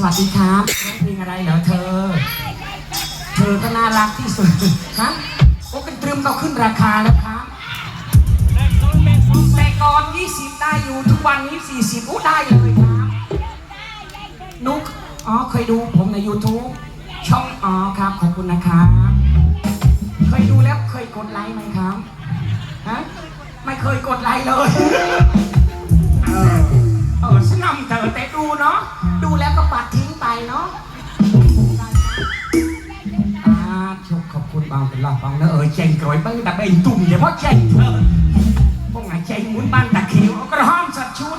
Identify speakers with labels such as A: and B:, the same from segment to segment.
A: สวัสดีครับร้องเพลงอะไรเหรอเธอ เธอก็น่ารักที่สุดครับโอ้เป็นตรึมเราขึ้นราคาแล้วครับแต่ก่อน20 ได้อยู่ทุกวันนี้ 40โอ้ได้เลยครับนุกอ๋อเคยดูผมใน YouTube ช่องอ๋อครับขอบคุณนะครับเคยดูแล้วเคยกดไลค์ไหมครับฮะไม่เคยกดไลค์เลย ดี๋ยวเพราะเจงเธอพวกไงเจงหมุนบ้านตะเขียวเอากระห้อมสัตว์ชุด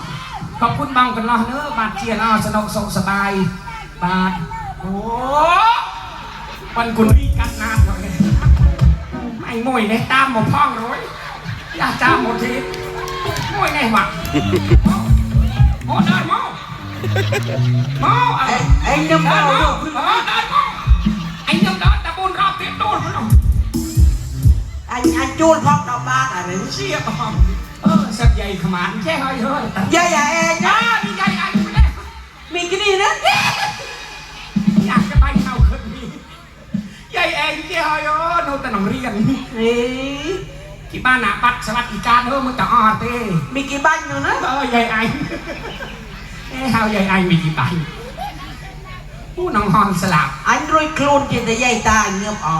A: ขอบคุณบางเป็นรอบเนอะบาดเจียนเอาสนุกสงสบายบาดโอ้วันกุลีกันนานเลยไม่มวยในตามหมดพ้องเลยอย่าจ้าหมดทีมวยในหวัง โอ้ไ ក
B: anh anh chôn phong đào ba à đấy
A: เชี่ยเออสักใหญ่ขมานแช่เฮ้ยเฮ้ย
B: dây à em
A: จ้า
B: nhá
A: มีใหญ่ไอ้ไม่ได้
B: mình cái gì nữa
A: อยากจะไปเข้าคืนนี้ใหญ่เองแช่เฮ้ยเออโนแต่หนังเรียน
B: Ý,
A: ที่บ้านหนาปัดสวัสดิการเออมึงจะออดเต้
B: mình cái banh nữa
A: เออใหญ่ไอ้เอ้เฮาใหญ่ไอ้มีกี่ใบผู้น้องฮอนสลับ
B: anh rồi clone trên tay dây ta anh ngập ở